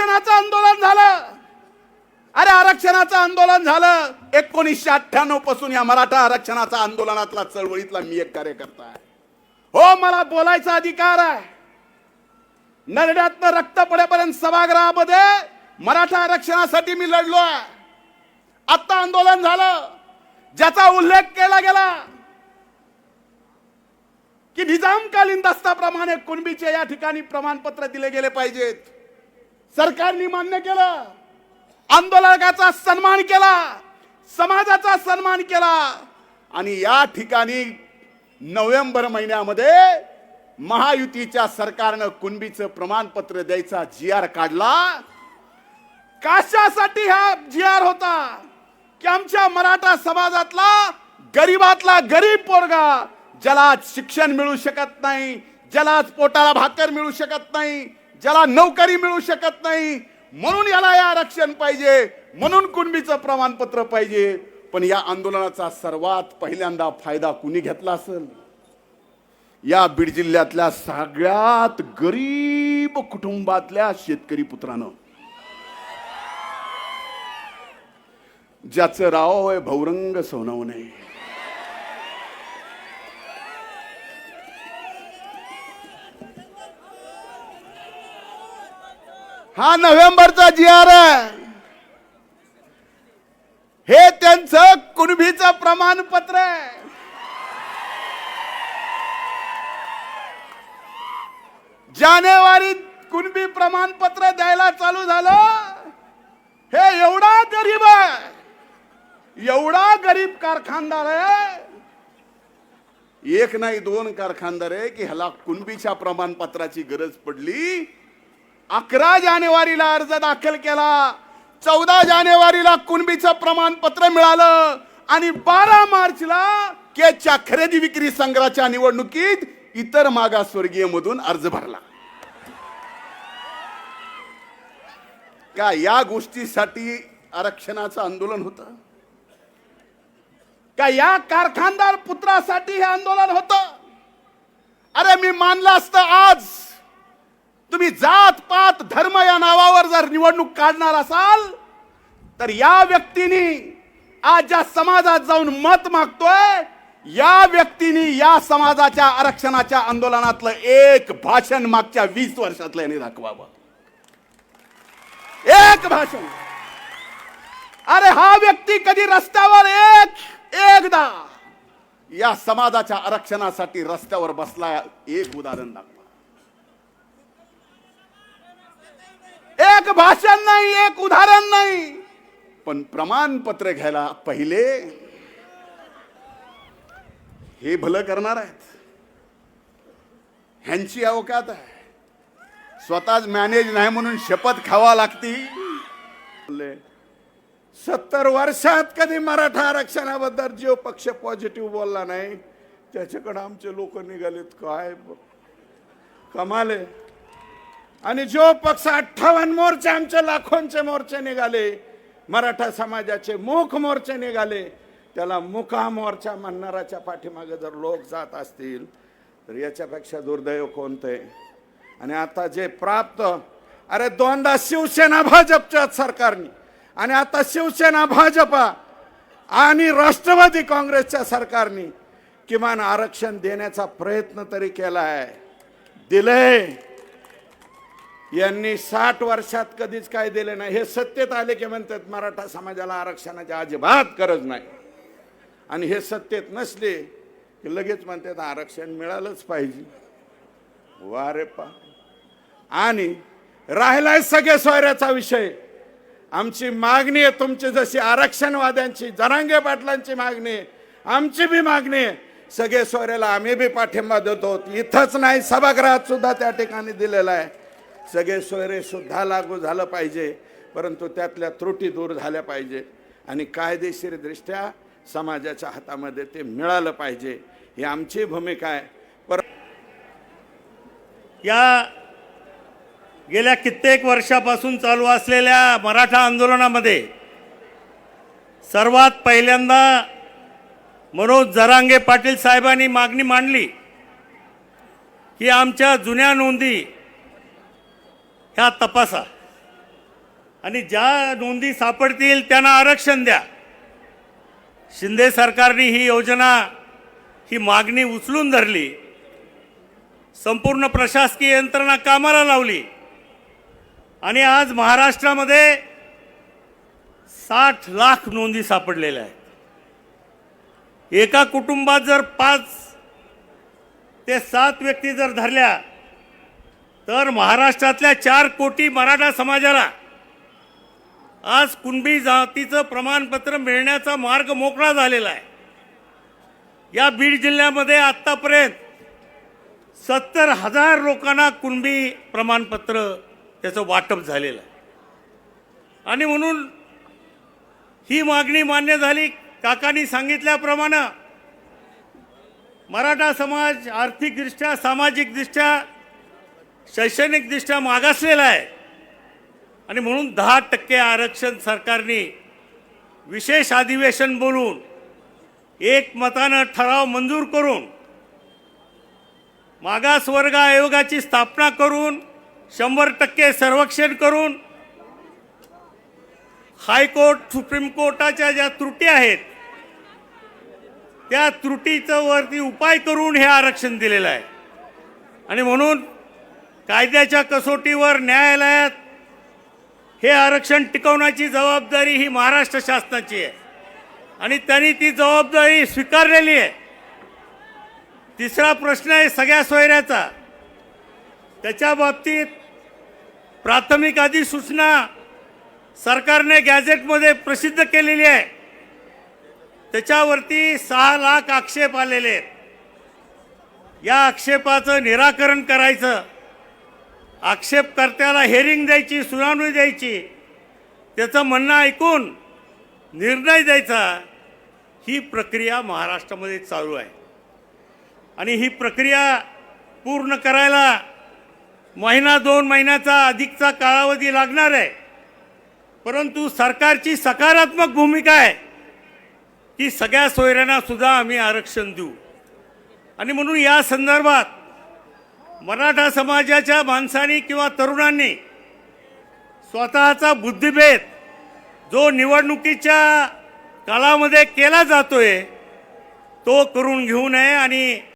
आरक्षणाचं आंदोलन झालं. अरे आरक्षणाचं आंदोलन झालं. एकोणीसशे अठ्ठ्याण्णवपासून या मराठा आरक्षणाचा आंदोलनातला चळवळीतला मी एक कार्यकर्ता आहे. हो मला बोलायचा अधिकार आहे. नरड्यातनं रक्त पडेपर्यंत सभागृहामध्ये मराठा आरक्षणासाठी मी लढलो आहे. आता आंदोलन झालं. ज्याचा उल्लेख केला गेला की निजामकालीन दस्ताप्रमाणे कुणबीचे या ठिकाणी प्रमाणपत्र दिले गेले पाहिजेत. सरकारने मान्य केलं आंदोलकाचा सन्मान केला समाजाचा सन्मान केला. आणि या ठिकाणी नोव्हेंबर महिन्यामध्ये महायुतीच्या सरकारनं कुणबीचं प्रमाणपत्र द्यायचा जी आर काढला. कशासाठी हा जी आर होता की आमच्या मराठा समाजातला गरीबातला गरीब पोरगा ज्याला शिक्षण मिळू शकत नाही ज्याला पोटाला भाकर मिळू शकत नाही ज्याला नोकरी मिळू शकत नाही म्हणून याला या आरक्षण पाहिजे म्हणून कुणबीचं प्रमाणपत्र पाहिजे. पण या आंदोलनाचा सर्वात पहिल्यांदा फायदा कुणी घेतला असेल? या बीड जिल्ह्यातल्या सगळ्यात गरीब कुटुंबातल्या शेतकरी पुत्रानं. ज्याचं राव आहे भौरंग सोनवणे. हा नोव्हेंबरचा जी आर आहे. हे त्यांचं कुणबीचं प्रमाणपत्र आहे. जानेवारीत कुणबी प्रमाणपत्र द्यायला चालू झालं? हे एवढा गरीब आहे. एवढा गरीब कारखानदार आहे. एक नाही दोन कारखानदार आहे की ह्याला कुणबीच्या प्रमाणपत्राची गरज पडली? अकरा जानेवारीला अर्ज दाखल केला. चौदा जानेवारीला कुणबीचं प्रमाणपत्र मिळालं आणि बारा मार्चला केच्या खरेदी विक्री संघाच्या निवडणुकीत इतर मागासवर्गीय मधून अर्ज भरला. का या गोष्टीसाठी आरक्षणाचं आंदोलन होत? का या कारखानदार पुत्रासाठी हे आंदोलन होत? अरे मी मानलं असतं आज. तुम्ही जात पात धर्म या नावावर जर निवडणूक काढणार असाल तर या व्यक्तीने आज ज्या समाजात जाऊन मत मागतोय या व्यक्तीने या समाजाच्या आरक्षणाच्या आंदोलनातलं एक भाषण मागच्या वीस वर्षातलं यांनी दाखवावं. एक भाषण. अरे हा व्यक्ती कधी रस्त्यावर एक एकदा या समाजाच्या आरक्षणासाठी रस्त्यावर बसला एक उदाहरण दाखवा. एक भाषण नाही एक उदाहरण नाही. पण प्रमाणपत्र घ्यायला पहिले हे भलं करणार आहेत. ह्यांची अवकात आहे. स्वतःच मॅनेज नाही म्हणून शपथ खावा लागती. सत्तर वर्षात कधी मराठा आरक्षणाबद्दल जो पक्ष पॉझिटिव्ह बोलला नाही त्याच्याकडे आमचे लोक निघालेत. काय कमाले आणि जो पक्ष अठ्ठावन्न मोर्चे आमचे लाखोंचे मोर्चे निघाले मराठा समाजाचे मुख मोर्चे निघाले त्याला मुका मोर्चा म्हणणाराच्या पाठीमागे जर लोक जात असतील तर याच्यापेक्षा दुर्दैव कोणतं? आहे आणि आता जे प्राप्त अरे दोनदा शिवसेना भाजपच्या सरकारने आणि आता शिवसेना भाजपा आणि राष्ट्रवादी काँग्रेसच्या सरकारने किमान आरक्षण देण्याचा प्रयत्न तरी केला आहे दिलंय. यांनी साठ वर्षात कधीच काय दिले नाही. हे सत्तेत आले की म्हणतात मराठा समाजाला आरक्षणाची अजिबात गरज नाही. आणि हे सत्तेत नसले की लगेच म्हणतात आरक्षण मिळालंच पाहिजे. वा रे पा. आणि राहिलाय सगळे सोयऱ्याचा विषय. आमची मागणी आहे तुमची जशी आरक्षणवाद्यांची जरांगे पाटलांची मागणी आहे आमची बी मागणी आहे. सगळे सोयऱ्याला आम्ही बी पाठिंबा देतो. इथंच नाही सभागृहात सुद्धा त्या ठिकाणी दिलेला आहे. सगळे सोयरे सुद्धा लागू झालं पाहिजे परंतु त्यातल्या त्रुटी दूर झाल्या पाहिजे. आणि कायदेशीरदृष्ट्या समाजाच्या हातामध्ये ते मिळालं पाहिजे ही आमची भूमिका आहे. पर या गेल्या कित्येक वर्षापासून चालू असलेल्या मराठा आंदोलनामध्ये सर्वात पहिल्यांदा मनोज जरांगे पाटील साहेबांनी मागणी मांडली की आमच्या जुन्या नोंदी ह्या तपासा. आणि ज्या नोंदी सापडतील त्यांना आरक्षण द्या. शिंदे सरकारने ही योजना ही मागणी उचलून धरली. संपूर्ण प्रशासकीय यंत्रणा कामाला लावली. आणि आज महाराष्ट्रामध्ये साठ लाख नोंदी सापडलेल्या आहेत. एका कुटुंबात जर पाच ते सात व्यक्ती जर धरल्या तर महाराष्ट्रातल्या चार कोटी मराठा समाजाला आज कुणबी जातीचं प्रमाणपत्र मिळण्याचा मार्ग मोकळा झालेला आहे. या बीड जिल्ह्यामध्ये आत्तापर्यंत सत्तर हजार लोकांना कुणबी प्रमाणपत्र त्याचं वाटप झालेलं आहे. आणि म्हणून ही मागणी मान्य झाली. काकांनी सांगितल्याप्रमाणे मराठा समाज आर्थिकदृष्ट्या सामाजिकदृष्ट्या शैक्षणिकदृष्ट्या मागासलेला आहे. आणि म्हणून दहा टक्के आरक्षण सरकारने विशेष अधिवेशन बोलून एक मतानं ठराव मंजूर करून मागासवर्ग आयोगाची स्थापना करून शंभर टक्के सर्वेक्षण करून हायकोर्ट सुप्रीम कोर्टाच्या ज्या त्रुटी आहेत त्या त्रुटीचं वरती उपाय करून हे आरक्षण दिलेलं आहे. आणि म्हणून कायद्याच्या कसोटीवर न्यायालयात हे आरक्षण टिकवण्याची जबाबदारी ही महाराष्ट्र शासनाची आहे. आणि त्यांनी ती जबाबदारी स्वीकारलेली आहे. तिसरा प्रश्न आहे सगळ्या सोयऱ्याचा. त्याच्या बाबतीत प्राथमिक अधिसूचना सरकारने गॅझेटमध्ये प्रसिद्ध केलेली आहे. त्याच्यावरती सहा लाख आक्षेप आलेले आहेत. या आक्षेपाचं निराकरण करायचं. आक्षेपकर्त्याला हेरिंग द्यायची सुनावणी द्यायची. त्याचं म्हणणं ऐकून निर्णय द्यायचा ही प्रक्रिया महाराष्ट्रामध्ये चालू आहे. आणि ही प्रक्रिया पूर्ण करायला महिना दोन महिन्याचा अधिकचा कालावधी लागणार आहे. परंतु सरकारची सकारात्मक भूमिका आहे. की सगळ्या सोयऱ्यांना सुद्धा आम्ही आरक्षण देऊ. आणि म्हणून या संदर्भात मराठा समाजाच्या माणसांनी किंवा तरुणांनी स्वतःचा बुद्धिभेद जो निवडणुकीच्या काळामध्ये केला जातोय तो करून घेऊ नये आणि